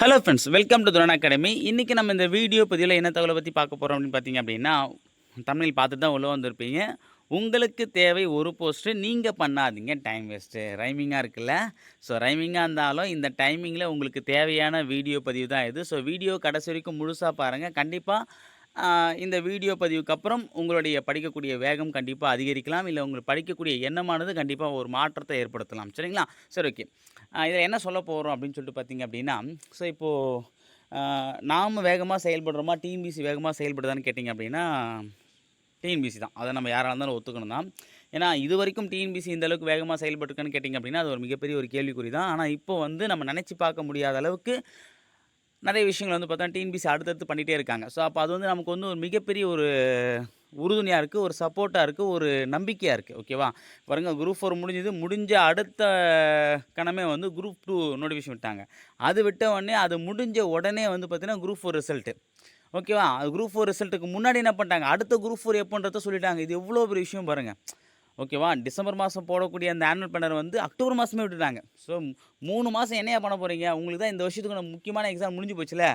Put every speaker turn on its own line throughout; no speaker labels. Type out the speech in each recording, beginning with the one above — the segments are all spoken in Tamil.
Hello friends welcome to Thuran academy இன்றைக்கி நம்ம இந்த வீடியோ பதிவில் என்ன தகவலை பற்றி பார்க்க போகிறோம் அப்படின்னு பார்த்தீங்க அப்படின்னா தமிழில் பார்த்து தான் உள்ளே வந்திருப்பீங்க. உங்களுக்கு தேவை ஒரு போஸ்ட்டு நீங்கள் பண்ணாதீங்க டைம் வேஸ்ட்டு ரைமிங்காக இருக்குல்ல? ஸோ ரைமிங்காக இருந்தாலும் இந்த டைமிங்கில் உங்களுக்கு தேவையான வீடியோ பதிவு தான் இது. ஸோ வீடியோ கடைசி வரைக்கும் முழுசாக பாருங்கள் கண்டிப்பாக இந்த வீடியோ பதிவுக்கு அப்புறம் உங்களுடைய படிக்கக்கூடிய வேகம் கண்டிப்பாக அதிகரிக்கலாம். இல்லை உங்களுக்கு படிக்கக்கூடிய எண்ணமானது கண்டிப்பாக ஒரு மாற்றத்தை ஏற்படுத்தலாம். சரிங்களா? சரி ஓகே. இதில் என்ன சொல்ல போகிறோம் அப்படின்னு சொல்லிட்டு பார்த்தீங்க அப்படின்னா ஸோ இப்போது நாம் வேகமாக செயல்படுறோமா டிஎன்பிசி வேகமாக செயல்படுதான்னு கேட்டிங்க அப்படின்னா டிஎன்பிசி தான். அதை நம்ம யாராக இருந்தாலும் ஒத்துக்கணும் தான். ஏன்னா இது வரைக்கும் டிஎன்பிசி இந்த அளவுக்கு வேகமாக செயல்பட்டுருக்கான்னு கேட்டிங்க அப்படின்னா அது ஒரு மிகப்பெரிய ஒரு கேள்விக்குறி தான். ஆனால் இப்போ வந்து நம்ம நினச்சி பார்க்க முடியாத அளவுக்கு நிறைய விஷயங்கள் வந்து பார்த்தா டிஎன்பிசி அடுத்தடுத்து பண்ணிகிட்டே இருக்காங்க. ஸோ அப்போ அது வந்து நமக்கு வந்து ஒரு மிகப்பெரிய ஒரு உறுதுணையாக இருக்குது ஒரு சப்போர்ட்டாக இருக்குது ஒரு நம்பிக்கையாக இருக்குது ஓகேவா பாருங்க குரூப் ஃபோர் முடிஞ்சது. முடிஞ்ச அடுத்த கணமே வந்து குரூப் டூ நோட்டிஃபிகேஷன் விட்டாங்க. அது விட்ட உடனே அது முடிஞ்ச உடனே வந்து பார்த்திங்கன்னா குரூப் ஃபோர் ரிசல்ட்டு ஓகேவா குரூப் ஃபோர் ரிசல்ட்டுக்கு முன்னாடி என்ன பண்ணிட்டாங்க? அடுத்த குரூப் ஃபோர் எப்போன்றத சொல்லிட்டாங்க. இது எவ்வளோ பெரிய விஷயம் பாருங்கள் ஓகேவா? டிசம்பர் மாதம் போடக்கூடிய அந்த ஆனுவல் பிளானர் வந்து அக்டோபர் மாதமே விட்டுட்டாங்க. ஸோ மூணு மாதம் என்னையா பண்ண போகிறீங்க உங்களுக்கு தான் இந்த வருஷத்துக்கு நான் முக்கியமான எக்ஸாம் முடிஞ்சு போச்சுல.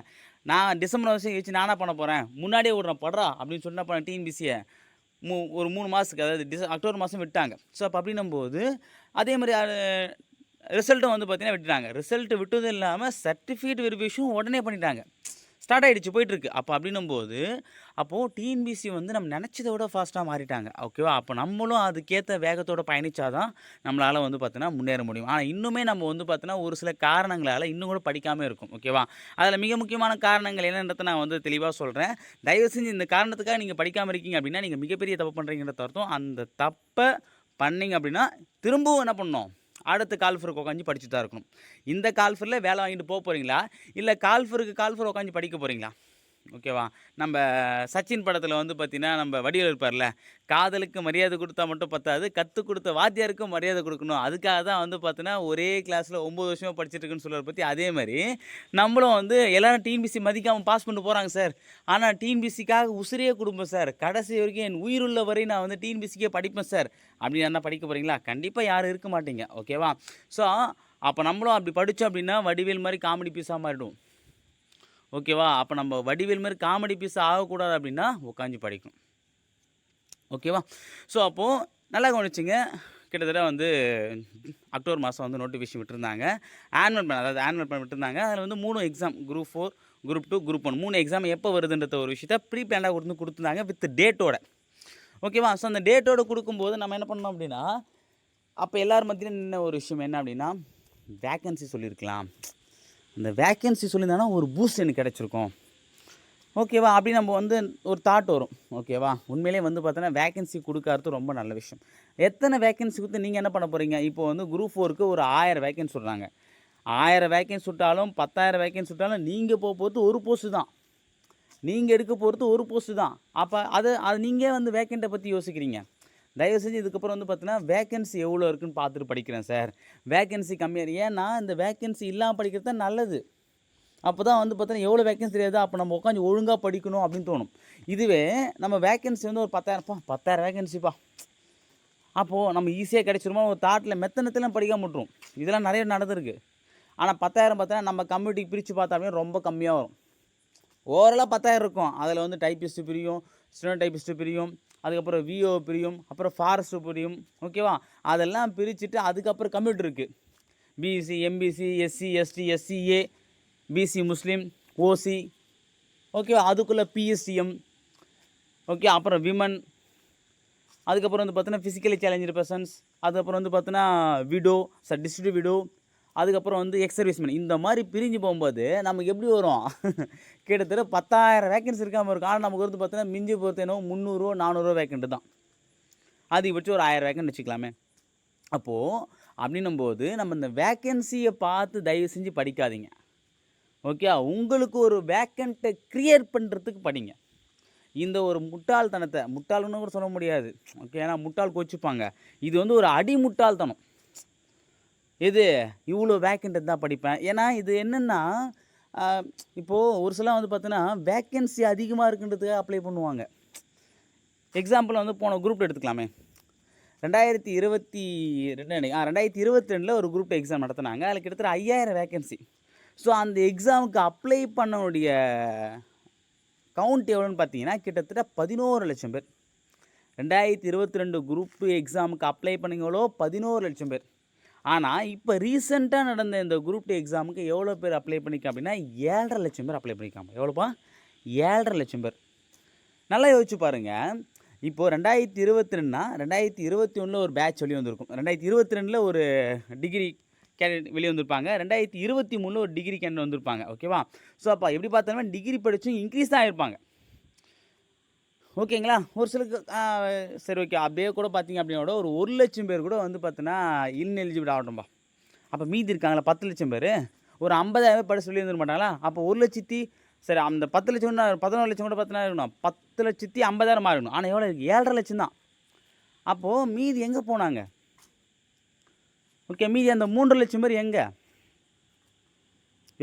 நான் டிசம்பர் வருஷம் வச்சு நானாக பண்ண போகிறேன் முன்னாடியே விட்றேன் படுறா அப்படின்னு சொன்னால் பண்ண டிஎன்பிசியை மூ ஒரு மூணு மாதத்துக்கு அதாவது டிச அக்டோபர் மாதம் விட்டாங்க. ஸோ அப்போ அப்படின்னும் போது அதே மாதிரி ரிசல்ட்டும் வந்து பார்த்தீங்கன்னா விட்டுட்டாங்க. ரிசல்ட் விட்டதும் இல்லாமல் சர்டிஃபிகேட் வெரிஃபிகேஷன் உடனே பண்ணிட்டாங்க. ஸ்டார்ட் ஆகிடுச்சு போயிட்டுருக்கு அப்போ அப்படின்னும் போது அப்போது டிஎன்பிசி வந்து நம்ம நினச்சதை விட ஃபாஸ்ட்டாக மாறிட்டாங்க. ஓகேவா அப்போ நம்மளும் அதுக்கேற்ற வேகத்தோடு பயணிச்சாதான் நம்மளால் வந்து பார்த்தீங்கன்னா முன்னேற முடியும். ஆனால் இன்னுமே நம்ம வந்து பார்த்தீங்கன்னா ஒரு சில காரணங்களால் இன்னும் கூட படிக்காமல் இருக்கும். ஓகேவா அதில் மிக முக்கியமான காரணங்கள் என்னன்றதை நான் வந்து தெளிவாக சொல்கிறேன் தயவு செஞ்சு இந்த காரணத்துக்காக நீங்கள் படிக்காமல் இருக்கீங்க அப்படின்னா நீங்கள் மிகப்பெரிய தப்பு பண்ணுறீங்கன்ற அர்த்தம். அந்த தப்பை பண்ணிங்க அப்படின்னா திரும்பவும் என்ன பண்ணோம் அடுத்த கால்ஃபருக்கு உட்காந்து படிச்சு தான் இருக்கணும். இந்த கால்ஃபரில் வேலை வாங்கிட்டு போக போகிறீங்களா இல்லை கால்ஃபருக்கு கால்ஃபர் உட்காந்து படிக்க போகிறீங்களா ஓகேவா? நம்ம சச்சின் படத்தில் வந்து பார்த்தீங்கன்னா நம்ம வடிவில் இருப்பார்ல காதலுக்கு மரியாதை கொடுத்தா மட்டும் பத்தாது கற்றுக் கொடுத்த வாத்தியாருக்கும் மரியாதை கொடுக்கணும். அதுக்காக தான் வந்து பார்த்தீங்கன்னா ஒரே கிளாஸில் ஒம்பது வருஷமாக படிச்சுட்டு இருக்குன்னு சொல்கிறத பற்றி அதே மாதிரி நம்மளும் வந்து எல்லோரும் டிஎன்பிசி மதிக்காமல் பாஸ் பண்ணி போகிறாங்க சார் ஆனால் டிஎன்பிசிக்காக உசிரியே குடும்பம் சார் கடைசி வரைக்கும் என் உயிருள்ள வரை நான் வந்து டிஎன்பிசிக்கே படிப்பேன் சார் அப்படின்னு என்ன படிக்க போகிறீங்களா கண்டிப்பாக யாரும் இருக்க மாட்டீங்க ஓகேவா? ஸோ அப்போ நம்மளும் அப்படி படித்தோம் அப்படின்னா வடிவேல் மாதிரி காமெடி பீஸாக மாறிடும் ஓகேவா? அப்போ நம்ம வடிவேல் மாதிரி காமெடி பீஸ் ஆகக்கூடாது அப்படின்னா உட்காந்து படிக்கும். ஓகேவா? ஸோ அப்போது நல்லா கவனிச்சிங்க. கிட்டத்தட்ட வந்து அக்டோபர் மாதம் வந்து நோட்டிஃபிகேஷன் விட்டுருந்தாங்க. ஆனுவல் பிளான் அதாவது ஆனுவல் பிளான் விட்டுருந்தாங்க. அதில் வந்து மூணு exam group four group two group one மூணு எக்ஸாம் எப்போ வருதுன்றத ஒரு விஷயத்த ப்ரீ பிளானாக கொடுத்து கொடுத்துருந்தாங்க வித் டேட்டோட ஓகேவா? ஸோ அந்த டேட்டோட கொடுக்கும்போது நம்ம என்ன பண்ணோம் அப்படின்னா அப்போ எல்லோரும் மத்தியிலும் நின்ன ஒரு விஷயம் என்ன அப்படின்னா வேக்கன்சி சொல்லியிருக்கலாம். அந்த வேக்கன்சி சொல்லியிருந்தானா ஒரு பூஸ்ட் எனக்கு கிடச்சிருக்கும். ஓகேவா அப்படி நம்ம வந்து ஒரு தாட் வரும். ஓகேவா உண்மையிலே வந்து பார்த்தோன்னா வேக்கன்சி கொடுக்கறது ரொம்ப நல்ல விஷயம். எத்தனை வேக்கன்சி கொடுத்து நீங்கள் என்ன பண்ண போகிறீங்க இப்போ வந்து குரூப் ஃபோருக்கு ஒரு ஆயிரம் வேக்கன்சி சொல்கிறாங்க ஆயிரம் வேக்கன்சி விட்டாலும் பத்தாயிரம் வேக்கன்சி விட்டாலும் நீங்கள் போக போகிறது ஒரு போஸ்ட்டு தான். நீங்கள் எடுக்க போகிறது ஒரு போஸ்ட்டு தான். அப்போ அதை அது நீங்கள் வந்து வேக்கண்ட்டை பற்றி யோசிக்கிறீங்க? தயவு செஞ்சு இதுக்கப்புறம் வந்து பார்த்தீங்கன்னா வேக்கன்சி எவ்வளோ இருக்குன்னு பார்த்துட்டு படிக்கிறேன் சார் வேக்கன்சி கம்மியாக ஏன்னா இந்த வேக்கன்சி இல்லாமல் படிக்கிறது தான் நல்லது. அப்போ தான் வந்து பார்த்தீங்கன்னா எவ்வளோ வேக்கன்சி தெரியாது? அப்போ நம்ம உட்காந்து ஒழுங்காக படிக்கணும் அப்படின்னு தோணும். இதுவே நம்ம வேக்கன்சி வந்து ஒரு பத்தாயிரம்ப்பா பத்தாயிரம் வேக்கன்சிப்பா அப்போது நம்ம ஈஸியாக கிடச்சிருமோ? ஒரு தாட்டில் மெத்தனத்திலாம் படிக்காம விட்ருவோம் இதெல்லாம் நிறைய நடந்திருக்கு. ஆனால் பத்தாயிரம் பார்த்தா நம்ம கம்யூனிட்டிக்கு பிரித்து பார்த்தாலுமே ரொம்ப கம்மியாக வரும். ஓவரலாக பத்தாயிரம் இருக்கும். அதில் வந்து டைப்பிஸ்ட்டு பிரியும் ஸ்டூடெண்ட் டைப்பிஸ்ட்டு பிரியும் அதுக்கப்புறம் விஓ பிரியும் அப்புறம் ஃபாரஸ்ட்டு பிரியும் ஓகேவா அதெல்லாம் பிரிச்சுட்டு அதுக்கப்புறம் கம்ப்யூட்டர் இருக்குது BC MBC SC ST SCA BC முஸ்லீம் ஓசி ஓகேவா அதுக்குள்ளே பிஎஸ்சிஎம் ஓகே அப்புறம் விமன் அதுக்கப்புறம் வந்து பார்த்தீங்கன்னா ஃபிசிக்கலி சேலஞ்சு பர்சன்ஸ் அதுக்கப்புறம் வந்து பார்த்தீங்கன்னா விடோ சார் டிஸ்ட்ரிக்ட் விடோ அதுக்கப்புறம் வந்து எக்ஸ் சர்வீஸ்மேன் இந்த மாதிரி பிரிஞ்சு போகும்போது நமக்கு எப்படி வரும் கிட்டத்தட்ட பத்தாயிரம் வேக்கன்சி இருக்காமல் இருக்கும். ஆனால் நமக்கு வந்து பார்த்தீங்கன்னா மிஞ்சி பொறுத்த என்னவோ முந்நூறுவா நானூறுரூவா வேக்கண்ட்டு தான். அதிகபட்சம் ஒரு ஆயிரம் வேக்கன்ட் வச்சுக்கலாமே. அப்போது அப்படின்னும் போது நம்ம இந்த வேக்கன்சியை பார்த்து தயவு செஞ்சு படிக்காதீங்க. ஓகே உங்களுக்கு ஒரு வேக்கண்ட்டை க்ரியேட் பண்ணுறதுக்கு படிங்க. இந்த ஒரு முட்டாள்தனத்தை முட்டாள்னு கூட சொல்ல முடியாது. ஓகே ஏன்னா முட்டாள் கோச்சிப்பாங்க. இது வந்து ஒரு அடி முட்டாள்தனம் எது? இவ்வளோ வேக்கண்ட் தான் படிப்பேன். ஏன்னா இது என்னென்னா இப்போது ஒரு சில வந்து பார்த்தோன்னா வேக்கன்சி அதிகமாக இருக்குன்றதுக்காக அப்ளை பண்ணுவாங்க. எக்ஸாம்பிள் வந்து போன குரூப் எடுத்துக்கலாமே. ரெண்டாயிரத்தி இருபத்தி ரெண்டு ஆ ரெண்டாயிரத்தி இருபத்தி ரெண்டில் ஒரு குரூப் எக்ஸாம் நடத்தினாங்க. அதில் கிட்டத்தட்ட ஐயாயிரம் வேக்கன்சி ஸோ அந்த எக்ஸாமுக்கு அப்ளை பண்ணனுடைய கவுண்ட் எவ்வளோன்னு பார்த்தீங்கன்னா கிட்டத்தட்ட பதினோரு லட்சம் பேர். ரெண்டாயிரத்தி இருபத்தி ரெண்டு குரூப் எக்ஸாமுக்கு அப்ளை பண்ணிங்களோ பதினோரு லட்சம் பேர். ஆனால் இப்போ ரீசெண்டாக நடந்த இந்த குரூப் டி எக்ஸாமுக்கு எவ்வளோ பேர் அப்ளை பண்ணிக்க அப்படின்னா ஏழரை லட்சம் பேர் அப்ளை பண்ணிக்காம எவ்வளோப்பா ஏழரை லட்சம் பேர். நல்லா யோசிச்சு பாருங்கள் இப்போது ரெண்டாயிரத்தி இருபத்தி ரெண்டுனா ரெண்டாயிரத்தி இருபத்தி ஒன்றில் ஒரு பேட்ச் வெளியே வந்திருக்கும் ரெண்டாயிரத்தி இருபத்தி ரெண்டில் ஒரு டிகிரி கேண்டிடேட் வெளியே வந்திருப்பாங்க ரெண்டாயிரத்தி இருபத்தி மூணில் ஒரு டிகிரி கேண்டிடேட் வந்திருப்பாங்க. ஓகேவா ஸோ அப்போ எப்படி பார்த்தாலுமே டிகிரி படித்தும் இன்க்ரீஸ் தான் ஆகிருப்பாங்க ஓகேங்களா? ஒரு சிலருக்கு சரி ஓகே. அப்படியே கூட பார்த்தீங்க அப்படின்னா கூட ஒரு ஒரு லட்சம் பேர் கூட வந்து பார்த்தீங்கன்னா இன்எலிஜிபிள் ஆகட்டும்பா. அப்போ மீதி இருக்காங்களா? பத்து லட்சம் பேர்? ஒரு ஐம்பதாயிரம் பேர் படிச்சு சொல்லி வந்துட மாட்டாங்களா? அப்போ ஒரு லட்சத்தி சரி அந்த பத்து லட்சம் பதினோரு லட்சம் கூட பார்த்தீங்கன்னா இருக்கணும். பத்து லட்சத்தி ஐம்பதாயிரம் ஆகணும் ஆனால் எவ்வளோ இருக்குது ஏழரை லட்சம் தான். அப்போது மீதி எங்கே போனாங்க? ஓகே மீதி அந்த மூன்று லட்சம் பேர் எங்கே?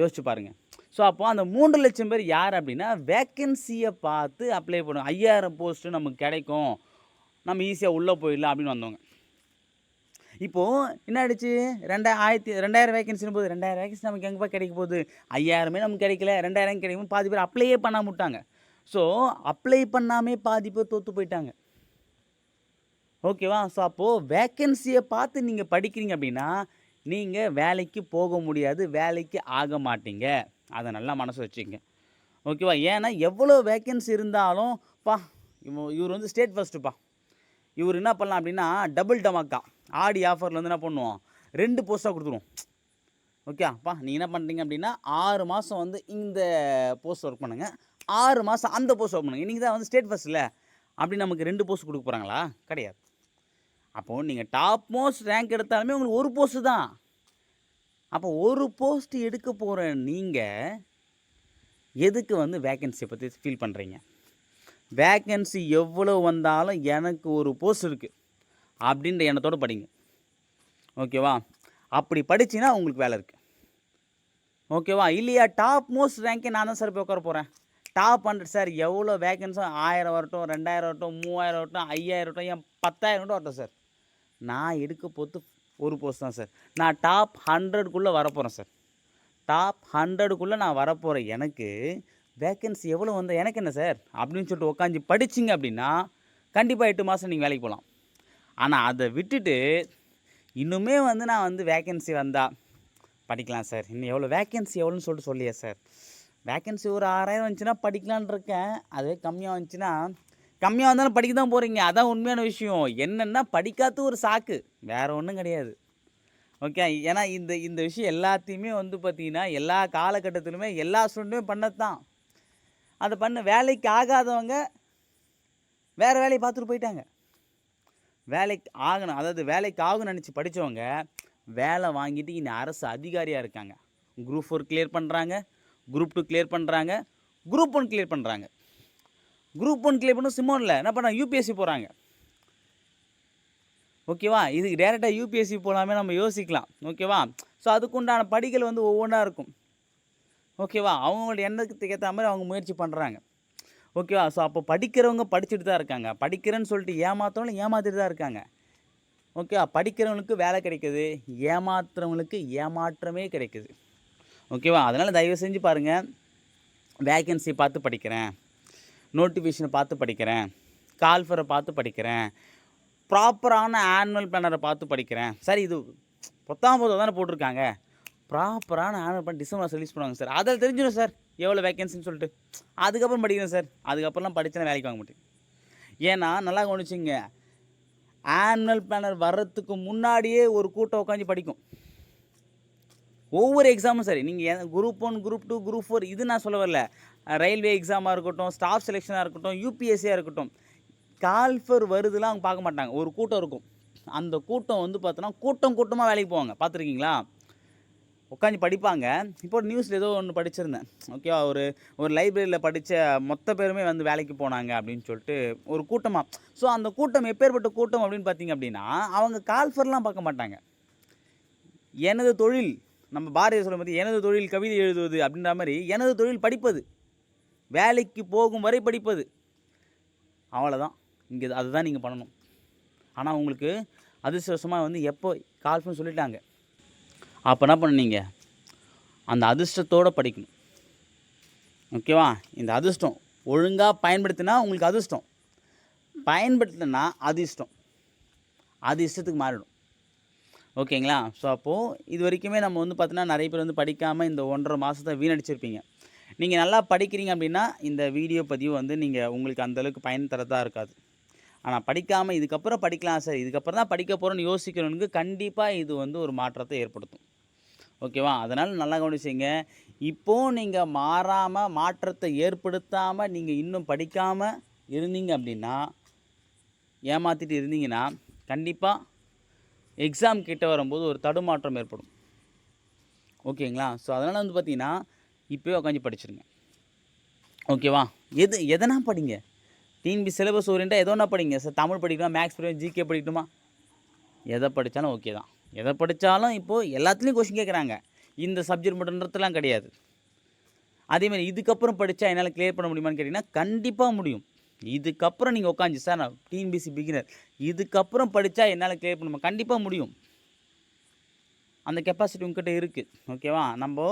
யோசிச்சு பாருங்கள் ஸோ அப்போ அந்த மூன்று லட்சம் பேர் யார் அப்படின்னா வேக்கன்சியை பார்த்து அப்ளை பண்ணுவோம் ஐயாயிரம் போஸ்ட்டு நமக்கு கிடைக்கும். நம்ம ஈஸியாக உள்ளே போயிடலாம் அப்படின்னு வந்தவங்க. இப்போது என்ன ஆயிடுச்சு? ரெண்டா ஆயிரத்தி ரெண்டாயிரம் வேகன்சின்னு போது ரெண்டாயிரம் வேகன்சி நமக்கு எங்கேப்பா கிடைக்க போகுது? ஐயாயிரமே நமக்கு கிடைக்கல. ரெண்டாயிரம் கிடைக்கும். பாதி பேர் அப்ளையே பண்ண விட்டாங்க. ஸோ அப்ளை பண்ணாமே பாதி பேர் தோற்று போயிட்டாங்க. ஓகேவா ஸோ அப்போது வேக்கன்சியை பார்த்து நீங்கள் படிக்கிறீங்க அப்படின்னா நீங்கள் வேலைக்கு போக முடியாது. வேலைக்கு ஆக மாட்டீங்க. அதை நல்லா மனசு வச்சுக்கங்க ஓகேவா? ஏன்னா எவ்வளோ வேக்கன்சி இருந்தாலும் பா இவர் வந்து ஸ்டேட் ஃபஸ்ட்டுப்பா இவர் என்ன பண்ணலாம் அப்படின்னா டபுள் டமாக்கா. ஆடி ஆஃபரில் வந்து என்ன பண்ணுவோம்? ரெண்டு போஸ்ட்டாக கொடுத்துருவோம். ஓகேப்பா நீங்கள் என்ன பண்ணுறீங்க அப்படின்னா ஆறு மாதம் வந்து இந்த போஸ்ட் ஒர்க் பண்ணுங்கள் ஆறு மாதம் அந்த போஸ்ட் ஒர்க் பண்ணுங்கள் இன்றைக்கி தான் வந்து ஸ்டேட் ஃபஸ்ட்டில் அப்படி நமக்கு ரெண்டு போஸ்ட் கொடுக்க போகிறாங்களா கிடையாது. அப்போது நீங்கள் டாப் மோஸ்ட் ரேங்க் எடுத்தாலுமே உங்களுக்கு ஒரு போஸ்ட்டு தான். அப்போ ஒரு போஸ்ட் எடுக்க போகிற நீங்கள் எதுக்கு வந்து வேக்கன்சியை பற்றி ஃபீல் பண்ணுறீங்க வேக்கன்சி எவ்வளோ வந்தாலும் எனக்கு ஒரு போஸ்ட் இருக்குது அப்படின்ற எண்ணத்தோடு படிங்க. ஓகேவா அப்படி படிச்சின்னா உங்களுக்கு வேலை இருக்குது ஓகேவா இல்லையா? டாப் மோஸ்ட் ரேங்கே நான் தான் சார் போய் உட்கார போகிறேன் டாப் ஹண்ட்ரட் சார் எவ்வளோ வேக்கன்ஸோ ஆயிரம் வரட்டும் ரெண்டாயிரம் வரட்டும் மூவாயிரம் வரட்டும் ஐயாயிரம் வரட்டும் ஏன் பத்தாயிரம் கூட வரட்டும் சார் நான் எடுக்க போத்து ஒரு போஸ்ட் தான் சார் நான் டாப் ஹண்ட்ரடுக்குள்ளே வரப்போகிறேன் சார் டாப் ஹண்ட்ரடுக்குள்ளே நான் வரப்போகிற எனக்கு வேக்கன்சி எவ்வளோ வந்தால் எனக்கு என்ன சார் அப்படின்னு சொல்லிட்டு உட்காந்து படிச்சிங்க அப்படின்னா கண்டிப்பாக எட்டு மாதம் நீங்கள் வேலைக்கு போகலாம் ஆனால் அதை விட்டுட்டு இன்னுமே வந்து நான் வந்து வேக்கன்சி வந்தால் படிக்கலாம் சார் இன்னும் எவ்வளோ வேக்கன்சி எவ்வளோன்னு சொல்லிட்டு சொல்லியே சார் வேக்கன்சி ஒரு ஆறாயிரம் வந்துச்சுன்னா படிக்கலான்னு இருக்கேன். அதுவே கம்மியாக வந்துச்சுன்னா கம்மியாக வந்தாலும் படிக்க தான் போகிறீங்க அதான் உண்மையான விஷயம். என்னென்னா படிக்காத ஒரு சாக்கு. வேறு ஒன்றும் கிடையாது. ஓகே? ஏன்னா இந்த இந்த விஷயம் எல்லாத்தையுமே வந்து பார்த்திங்கன்னா எல்லா காலகட்டத்திலுமே எல்லா ஸ்டூடெண்ட்டுமே பண்ணது தான் அதை பண்ண வேலைக்கு ஆகாதவங்க வேறு வேலையை பார்த்துட்டு போயிட்டாங்க. வேலைக்கு ஆகணும். அதாவது வேலைக்கு ஆகணும்னு நினச்சி படித்தவங்க வேலை வாங்கிட்டு இனி அரசு அதிகாரியாக இருக்காங்க. குரூப் ஃபோர் கிளியர் பண்ணுறாங்க குரூப் டூ கிளியர் பண்ணுறாங்க குரூப் ஒன் கிளியர் பண்ணுறாங்க குரூப் ஒன் கிளியர் பண்ண சிம்மோனில் என்ன பண்ண யூபிஎஸ்சி போகிறாங்க ஓகேவா? இதுக்கு டேரெக்டாக யூபிஎஸ்சி போகலாமே நம்ம யோசிக்கலாம். ஓகேவா? ஸோ அதுக்குண்டான படிகள் வந்து ஒவ்வொன்றா இருக்கும். ஓகேவா? அவங்களோட எண்ணத்துக்கு ஏற்ற மாதிரி அவங்க முயற்சி பண்ணுறாங்க ஓகேவா? ஸோ அப்போ படிக்கிறவங்க படிச்சுட்டு தான் இருக்காங்க. படிக்கிறேன்னு சொல்லிட்டு ஏமாத்துறவங்களும் ஏமாத்திட்டு தான் இருக்காங்க. ஓகேவா? படிக்கிறவங்களுக்கு வேலை கிடைக்குது. ஏமாத்துறவங்களுக்கு ஏமாற்றமே கிடைக்குது. ஓகேவா? அதனால் தயவு செஞ்சு பாருங்கள் வேகன்சி பார்த்து படிக்கிறேன். நோட்டிஃபிகேஷனை பார்த்து படிக்கிறேன். கால்ஃபரை பார்த்து படிக்கிறேன். ப்ராப்பரான ஆனுவல் பிளானரை பார்த்து படிக்கிறேன். சார் இது பத்தாம் போது தானே போட்டிருக்காங்க. ப்ராப்பரான ஆனுவல் பிளான் டிசம்பர் ரிலீஸ் பண்ணுவாங்க சார் அதில் தெரிஞ்சிடும் சார் எவ்வளோ வேகன்சின்னு சொல்லிட்டு. அதுக்கப்புறம் படிக்கிறேன் சார் அதுக்கப்புறம்லாம் படித்தேன்னா வேலைக்கு வாங்க மாட்டேன். ஏன்னா நல்லா கவனிச்சிங்க. ஆனுவல் பிளானர் வர்றதுக்கு முன்னாடியே ஒரு கூட்டம் உட்காந்து படிக்கும். ஒவ்வொரு எக்ஸாமும் சரி. நீங்கள் group one group two group four இது நான் சொல்ல வரல. ரயில்வே எக்ஸாமாக இருக்கட்டும் ஸ்டாஃப் செலெக்ஷனாக இருக்கட்டும் யூபிஎஸ்சியாக இருக்கட்டும். கால்ஃபர் வருதுலாம் அவங்க பார்க்க மாட்டாங்க. ஒரு கூட்டம் இருக்கும். அந்த கூட்டம் வந்து பார்த்தோன்னா கூட்டம் கூட்டமாக வேலைக்கு போவாங்க. பார்த்துருக்கீங்களா? உட்காந்து படிப்பாங்க. இப்போ நியூஸில் ஏதோ ஒன்று படிச்சிருந்தேன். ஓகேவா ஒரு ஒரு லைப்ரரியில் படித்த மொத்த பேருமே வந்து வேலைக்கு போனாங்க அப்படின்னு சொல்லிட்டு ஒரு கூட்டமாக ஸோ அந்த கூட்டம் எப்பேற்பட்ட கூட்டம் அப்படின்னு பார்த்தீங்க அப்படின்னா அவங்க கால்ஃபர்லாம் பார்க்க மாட்டாங்க. எனது தொழில் நம்ம பாரதிய சொல்லும் போது எனது தொழில் கவிதை எழுதுவது அப்படின்ற மாதிரி எனது தொழில் படிப்பது வேலைக்கு போகும் வரை படிப்பது. அவ்வளோதான் இங்கே அதுதான் நீங்கள் பண்ணணும். ஆனால் உங்களுக்கு அதிர்ஷ்டவசமாக வந்து எப்போ கால்ஃபுன்னு சொல்லிட்டாங்க. அப்போ என்ன பண்ணீங்க? அந்த அதிர்ஷ்டத்தோடு படிக்கணும். ஓகேவா? இந்த அதிர்ஷ்டம் ஒழுங்காக பயன்படுத்தினா உங்களுக்கு அதிர்ஷ்டம். பயன்படுத்தினா அதிர்ஷ்டம். அது இஷ்டத்துக்கு மாறிடும். ஓகேங்களா? ஸோ அப்போது இது வரைக்குமே நம்ம வந்து பார்த்தீங்கன்னா நிறைய பேர் வந்து படிக்காமல் இந்த ஒன்றரை மாதத்தை வீணடிச்சிருப்பீங்க. நீங்கள் நல்லா படிக்கிறீங்க அப்படின்னா இந்த வீடியோ பதிவு வந்து நீங்கள் உங்களுக்கு அந்தளவுக்கு பயன் தரதாக இருக்காது. ஆனால் படிக்காமல் இதுக்கப்புறம் படிக்கலாம் சார் இதுக்கப்புறம் தான் படிக்க போகிறோன்னு யோசிக்கிறவனுக்கு கண்டிப்பாக இது வந்து ஒரு மாற்றத்தை ஏற்படுத்தும். ஓகேவா? அதனால் நல்லா கவனிச்சிங்க இப்போது நீங்கள் மாறாமல் மாற்றத்தை ஏற்படுத்தாமல் நீங்கள் இன்னும் படிக்காமல் இருந்தீங்க அப்படின்னா ஏமாற்றிட்டு இருந்தீங்கன்னா கண்டிப்பாக எக்ஸாம் கிட்டே வரும்போது ஒரு தடுமாற்றம் ஏற்படும். ஓகேங்களா? ஸோ அதனால் வந்து பார்த்தீங்கன்னா இப்போயே உட்காந்து படிச்சிருங்க. ஓகேவா? எது எதனா படிங்க. டிஎன்பி சிலபஸ் ஓரியண்டாக எதோனா படிங்க. சார் தமிழ் படிக்கணும் மேக்ஸ் படிக்கணும் ஜிகே படிக்கணுமா எதை படித்தாலும் ஓகே தான். எதை படித்தாலும் இப்போது எல்லாத்துலேயும் கொஷின் கேட்குறாங்க இந்த சப்ஜெக்ட் மட்டுன்றதுலாம் கிடையாது. அதேமாதிரி இதுக்கப்புறம் படித்தா என்னால் கிளியர் பண்ண முடியுமான்னு கேட்டிங்கன்னா கண்டிப்பாக முடியும். இதுக்கப்புறம் நீங்கள் உட்காந்து சார் நான் டிஎன்பிசி பிகினர் இதுக்கப்புறம் படித்தா என்னால் கிளியர் பண்ண கண்டிப்பாக முடியும். அந்த கெப்பாசிட்டி உங்ககிட்ட இருக்குது ஓகேவா நம்ம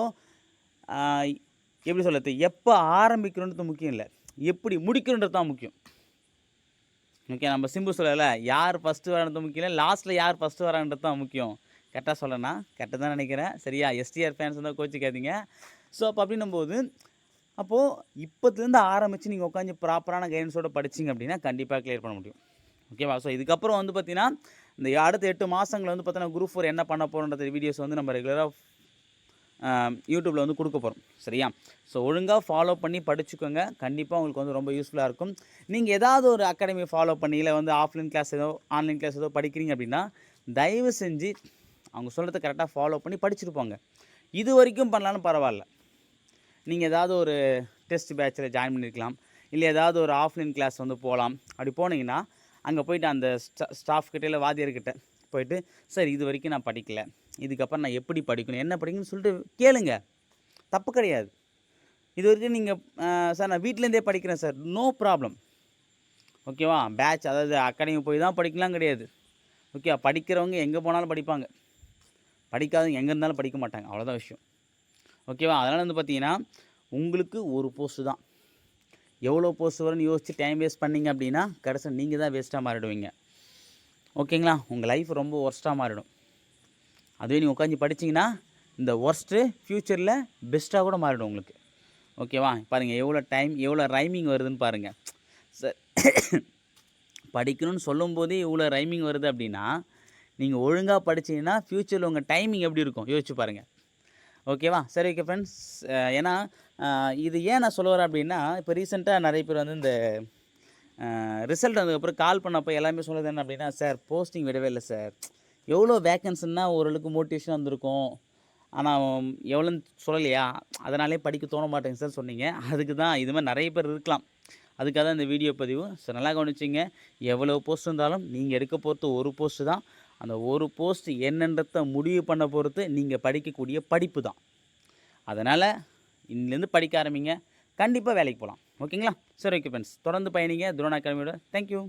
எப்படி சொல்கிறது எப்போ ஆரம்பிக்கணுன்றது முக்கியம் இல்லை. எப்படி முடிக்கணுன்றது தான் முக்கியம். ஓகே நம்ம சிம்பு சொல்லலை. யார் ஃபஸ்ட்டு வரான்றது முக்கியம் இல்லை. லாஸ்ட்டில் யார் ஃபஸ்ட்டு வரான்றது தான் முக்கியம். கரெக்டாக சொல்லணும் கரெக்டாக தான் நினைக்கிறேன். சரியா? எஸ்டிஆர் ஃபேன்ஸ் தான் கோச்சிக்காதீங்க. ஸோ அப்போ அப்படின்னும் போது அப்போது இப்போத்துலேருந்து ஆரம்பித்து நீங்கள் உட்காந்து ப்ராப்பரான கைடன்ஸோட படிச்சிங்க அப்படின்னா கண்டிப்பாக க்ளியர் பண்ண முடியும். ஓகேவா ஸோ இதுக்கப்புறம் வந்து பார்த்தீங்கன்னா இந்த அடுத்த எட்டு மாதங்கள் வந்து பார்த்தீங்கன்னா குரூப் ஃபோர் என்ன பண்ண போகிறோன்றது வீடியோஸ் வந்து நம்ம ரெகுலராக யூடியூப்பில் வந்து கொடுக்க போகிறோம் சரியா? ஸோ ஒழுங்காக ஃபாலோ பண்ணி படிச்சுக்கோங்க. கண்டிப்பாக உங்களுக்கு வந்து ரொம்ப யூஸ்ஃபுல்லாக இருக்கும். நீங்கள் ஏதாவது ஒரு அகாடமி ஃபாலோ பண்ணி இல்லை வந்து ஆஃப்லைன் கிளாஸ் ஏதோ ஆன்லைன் கிளாஸ் ஏதோ படிக்கிறீங்க அப்படின்னா தயவு செஞ்சு அவங்க சொல்கிறத கரெக்டாக ஃபாலோ பண்ணி படிச்சுட்டு போங்க. இது வரைக்கும் பண்ணலான்னு பரவாயில்ல. நீங்கள் ஏதாவது ஒரு டெஸ்ட் பேட்சில் ஜாயின் பண்ணியிருக்கலாம் இல்லை ஏதாவது ஒரு ஆஃப்லைன் கிளாஸ் வந்து போகலாம் அப்படி போனீங்கன்னா அங்கே போயிட்டு அந்த ஸ்டா ஸ்டாஃப் கிட்டே இல்லை வாதியர்கிட்ட போயிட்டு சார் இது வரைக்கும் நான் படிக்கல. இதுக்கப்புறம் நான் எப்படி படிக்கணும்? என்ன படிக்கணும்னு சொல்லிட்டு கேளுங்க. தப்பு கிடையாது. இது வரைக்கும் நீங்கள் சார் நான் வீட்டிலேருந்தே படிக்கிறேன் சார். No problem. ஓகேவா? பேட்ச் அதாவது அகாடமி போய் தான் படிக்கலாம் கிடையாது. ஓகே படிக்கிறவங்க எங்கே போனாலும் படிப்பாங்க. படிக்காதவங்க எங்கே இருந்தாலும் படிக்க மாட்டாங்க. அவ்வளோதான் விஷயம். ஓகேவா? அதனால் வந்து பார்த்தீங்கன்னா உங்களுக்கு ஒரு போஸ்ட்டு தான். எவ்வளோ போஸ்ட் வரும்னு யோசித்து டைம் வேஸ்ட் பண்ணீங்க அப்படின்னா கடைசியில் நீங்கள் தான் வேஸ்ட்டாக மாறிடுவீங்க. ஓகேங்களா? உங்கள் லைஃப் ரொம்ப ஒர்ஸ்ட்டாக மாறிடும். அதுவே நீங்கள் உட்காந்து படிச்சிங்கன்னா இந்த ஒர்ஸ்ட்டு ஃப்யூச்சரில் பெஸ்ட்டாக கூட மாறிடும் உங்களுக்கு. ஓகேவா? பாருங்கள் எவ்வளோ டைம் எவ்வளோ ரைமிங் வருதுன்னு பாருங்கள் சார் படிக்கணும்னு சொல்லும்போதே இவ்வளோ ரைமிங் வருது அப்படின்னா நீங்கள் ஒழுங்காக படிச்சிங்கன்னா ஃப்யூச்சரில் உங்கள் டைமிங் எப்படி இருக்கும்? யோசிச்சு பாருங்கள் ஓகேவா? சரி ஓகே ஃப்ரெண்ட்ஸ் ஏன்னா இது ஏன் நான் சொல்ல வரேன் அப்படின்னா இப்போ ரீசெண்டாக நிறைய பேர் வந்து இந்த ரிசல்ட் வந்ததுக்கப்புறம் கால் பண்ணப்போ எல்லாமே சொல்லுது என்ன அப்படின்னா சார் போஸ்டிங் விடவே இல்லை சார் எவ்வளோ வேக்கன்சின்னா ஓரளவுக்கு மோட்டிவேஷன் வந்திருக்கும். ஆனால் எவ்வளோன்னு சொல்லலையா? அதனாலே படிக்க தோண மாட்டேங்க சார் சொன்னீங்க. அதுக்கு தான் இது மாதிரி நிறைய பேர் இருக்கலாம். அதுக்காக தான் இந்த வீடியோ பதிவு. ஸோ நல்லா கவனிச்சிங்க. எவ்வளோ போஸ்ட் இருந்தாலும் நீங்கள் எடுக்க போகிறது ஒரு போஸ்ட்டு தான். அந்த ஒரு போஸ்ட் என்னன்றத முடிவு பண்ண பொறுத்து நீங்கள் படிக்கக்கூடிய படிப்பு தான். அதனால் இன்னிலேருந்து படிக்க ஆரம்பிங்க. கண்டிப்பாக வேலைக்கு போகலாம் ஓகேங்களா? சரி ஓகே ஃப்ரெண்ட்ஸ் தொடர்ந்து பயணிங்க. Drone அகாடமியோட thank you